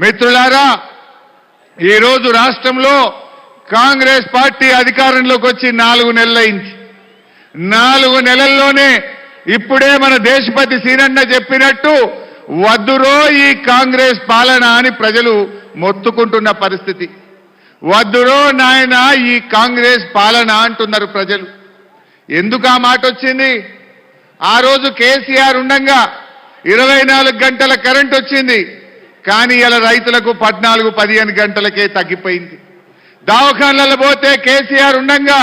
మిత్రులారా ఈరోజు రాష్ట్రంలో కాంగ్రెస్ పార్టీ అధికారంలోకి వచ్చి నాలుగు నెలలైంది. నాలుగు నెలల్లోనే ఇప్పుడే మన దేశపతి సీనన్న చెప్పినట్టు వద్దురో ఈ కాంగ్రెస్ పాలన అని ప్రజలు మొత్తుకుంటున్న పరిస్థితి. వద్దురో నాయన ఈ కాంగ్రెస్ పాలన అంటున్నారు ప్రజలు. ఎందుకు ఆ మాట వచ్చింది? ఆ రోజు కేసీఆర్ ఉండంగా ఇరవై నాలుగు గంటల కరెంట్ వచ్చింది. కానీ ఇలా రైతులకు పద్నాలుగు పదిహేను గంటలకే తగ్గిపోయింది. దవాఖానలలో పోతే కేసీఆర్ ఉండంగా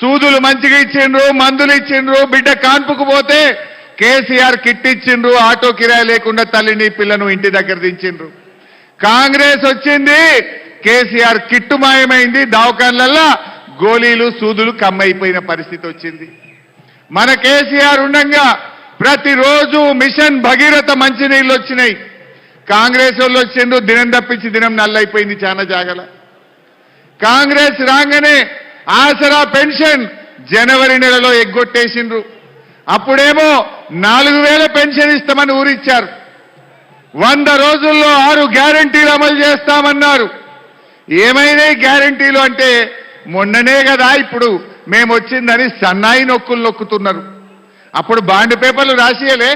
సూదులు మంచిగా ఇచ్చిండ్రు మందులు ఇచ్చిండ్రు బిడ్డ కాన్పుకు పోతే కేసీఆర్ కిట్ ఇచ్చిండ్రు ఆటో కిరాయి లేకుండా తల్లిని పిల్లను ఇంటి దగ్గర దించిండ్రు. కాంగ్రెస్ వచ్చింది కేసీఆర్ కిట్టు మాయమైంది దవాఖానలల్లా గోళీలు సూదులు కమ్మైపోయిన పరిస్థితి వచ్చింది. మన కేసీఆర్ ఉండంగా ప్రతిరోజు మిషన్ భగీరథ మంచినీళ్ళు వచ్చినాయి. కాంగ్రెస్ వాళ్ళు వచ్చిండ్రు దినం తప్పించి దినం నల్లైపోయింది చాలా జాగల. కాంగ్రెస్ రాగానే ఆసరా పెన్షన్ జనవరి నెలలో ఎగ్గొట్టేసిండ్రు. అప్పుడేమో నాలుగు వేల పెన్షన్ ఇస్తామని ఊరిచ్చారు. వంద రోజుల్లో ఆరు గ్యారంటీలు అమలు చేస్తామన్నారు. ఏమైనా గ్యారంటీలు అంటే మొన్ననే కదా ఇప్పుడు మేము వచ్చిందని సన్నాయి నొక్కులు నొక్కుతున్నారు. అప్పుడు బాండ్ పేపర్లు రాసియలే.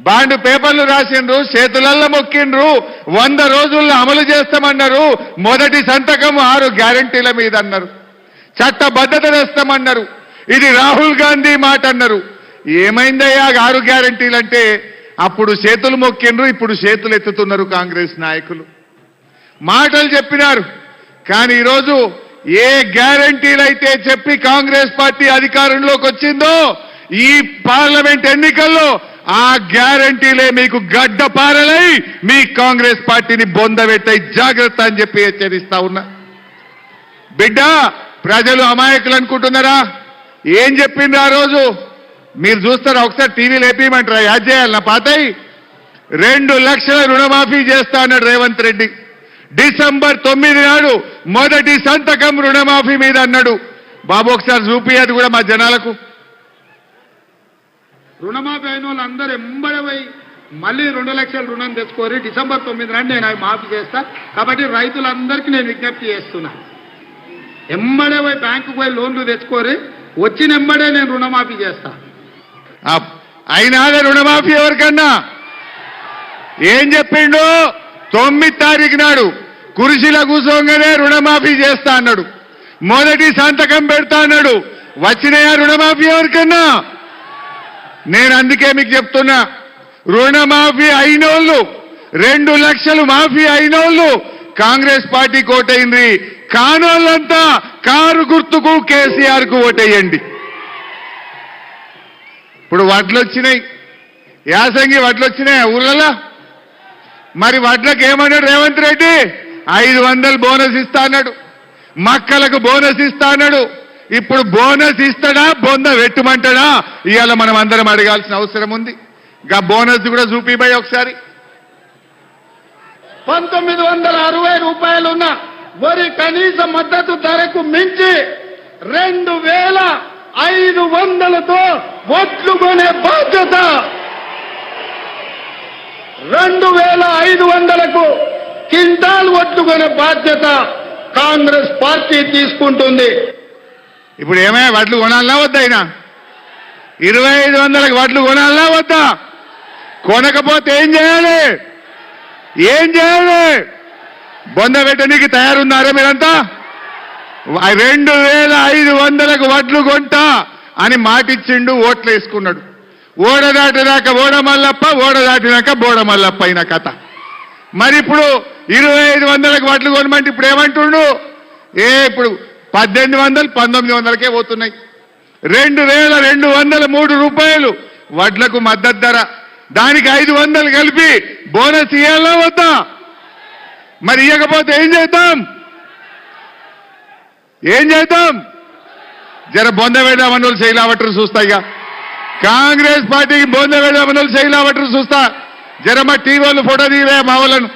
బాండ్ పేపర్లు రాసిండ్రు చేతులల్లో మొక్కిండ్రు వంద రోజుల్లో అమలు చేస్తామన్నారు మొదటి సంతకం ఆరు గ్యారంటీల మీద అన్నారు. చట్టబద్ధత తెస్తామన్నారు. ఇది రాహుల్ గాంధీ మాట అన్నారు. ఏమైందయ్యా ఆరు గ్యారంటీలు అంటే అప్పుడు చేతులు మొక్కిండ్రు ఇప్పుడు చేతులు ఎత్తుతున్నారు కాంగ్రెస్ నాయకులు. మాటలు చెప్పినారు. కానీ ఈరోజు ఏ గ్యారంటీలైతే చెప్పి కాంగ్రెస్ పార్టీ అధికారంలోకి వచ్చిందో ఈ పార్లమెంట్ ఎన్నికల్లో ఆ గ్యారంటీలే మీకు గడ్డపారలై మీ కాంగ్రెస్ పార్టీని బొందబెట్టాయి జాగ్రత్త అని చెప్పి హెచ్చరిస్తా ఉన్నా. బిడ్డ ప్రజలు అమాయకులు అనుకుంటున్నారా? ఏం చెప్పిండ్రు ఆ రోజు? మీరు చూస్తారా ఒకసారి టీవీలో వేపిమంటారా యాద్ చేయాలి నా పాతయి? రెండు లక్షల రుణమాఫీ చేస్తా అన్నాడు రేవంత్ రెడ్డి. డిసెంబర్ తొమ్మిది నాడు మొదటి సంతకం రుణమాఫీ మీద అన్నాడు. బాబు ఒకసారి చూపియదు కూడా మా జనాలకు. రుణమాఫీ అయిన వాళ్ళు అందరూ ఎంబడి మళ్ళీ రెండు లక్షల రుణం తెచ్చుకోరి డిసెంబర్ తొమ్మిది నాడు నేను అవి మాఫీ చేస్తా. కాబట్టి రైతులందరికీ నేను విజ్ఞప్తి చేస్తున్నా. ఎంబడే పోయి బ్యాంకు పోయి లోన్లు తెచ్చుకోరి వచ్చిన ఎంబడే నేను రుణమాఫీ చేస్తా. అయినా అయినాదే రుణమాఫీ ఎవరికన్నా? ఏం చెప్పిండు? తొమ్మిది తారీఖు నాడు కురిసిల కూసోగానే రుణమాఫీ చేస్తా అన్నాడు. మొదటి సంతకం పెడతా అన్నాడు. వచ్చినాయా రుణమాఫీ ఎవరికన్నా? నేను అందుకే మీకు చెప్తున్నా రుణమాఫీ అయినోళ్ళు రెండు లక్షలు మాఫీ అయినోళ్ళు కాంగ్రెస్ పార్టీకి ఓటైంది కానోళ్ళంతా కారు గుర్తుకు కేసీఆర్కు ఓటేయండి. ఇప్పుడు వడ్లు వచ్చినాయి యాసంగి వడ్లు వచ్చినాయి ఊళ్ళలో మరి వడ్లకు ఏమన్నాడు రేవంత్ రెడ్డి? ఐదు వందలు బోనస్ ఇస్తా అన్నాడు. మక్కలకు బోనస్ ఇస్తా అన్నాడు. ఇప్పుడు బోనస్ ఇస్తాడా? బొంద పెట్టమంటాడా? ఇవాళ మనం అందరం అడగాల్సిన అవసరం ఉంది. ఇంకా బోనస్ కూడా చూపిపోయి ఒకసారి. పంతొమ్మిది వందల అరవై రూపాయలున్న వరి కనీస మద్దతు ధరకు మించి రెండు వేల ఐదు వందలతో ఒట్లు కొనే బాధ్యత. రెండు వేల ఐదు వందలకు కింటాల్ ఒట్లు కొనే బాధ్యత కాంగ్రెస్ పార్టీ తీసుకుంటుంది. ఇప్పుడు ఏమైనా వడ్లు కొనాలన్నా వద్దా అయినా? ఇరవై ఐదు వందలకు వడ్లు కొనాలన్నా వద్దా? కొనకపోతే ఏం చేయాలి? ఏం చేయాలి? బొంద పెట్టడానికి తయారున్నారా మీరంతా? రెండు వేల ఐదు వందలకు వడ్లు కొంటా అని మాటిచ్చిండు ఓట్లు వేసుకున్నాడు. ఓడ దాటినాక ఓడ మల్లప్ప ఓడ దాటినాక బోడ మల్లప్ప అయిన కథ. మరి ఇప్పుడు ఇరవై ఐదు వందలకు వడ్లు కొనమంటే ఇప్పుడు ఏమంటుండు? ఏ ఇప్పుడు పద్దెనిమిది వందలు పంతొమ్మిది వందలకే పోతున్నాయి. రెండు వేల రెండు వందల మూడు రూపాయలు వడ్లకు మద్దతు ధర. దానికి ఐదు వందలు కలిపి బోనస్ ఇవ్వాలా వద్దా? మరి ఇవ్వకపోతే ఏం చేద్దాం? ఏం చేద్దాం? జర బొంద వేద్దామని వాళ్ళు శైలావటరు చూస్తా ఇక. కాంగ్రెస్ పార్టీకి బొంద వేద్దామని వాళ్ళు శైలావటరు చూస్తా. జర మా టీవీలు ఫోటో తీవే మా వాళ్ళను.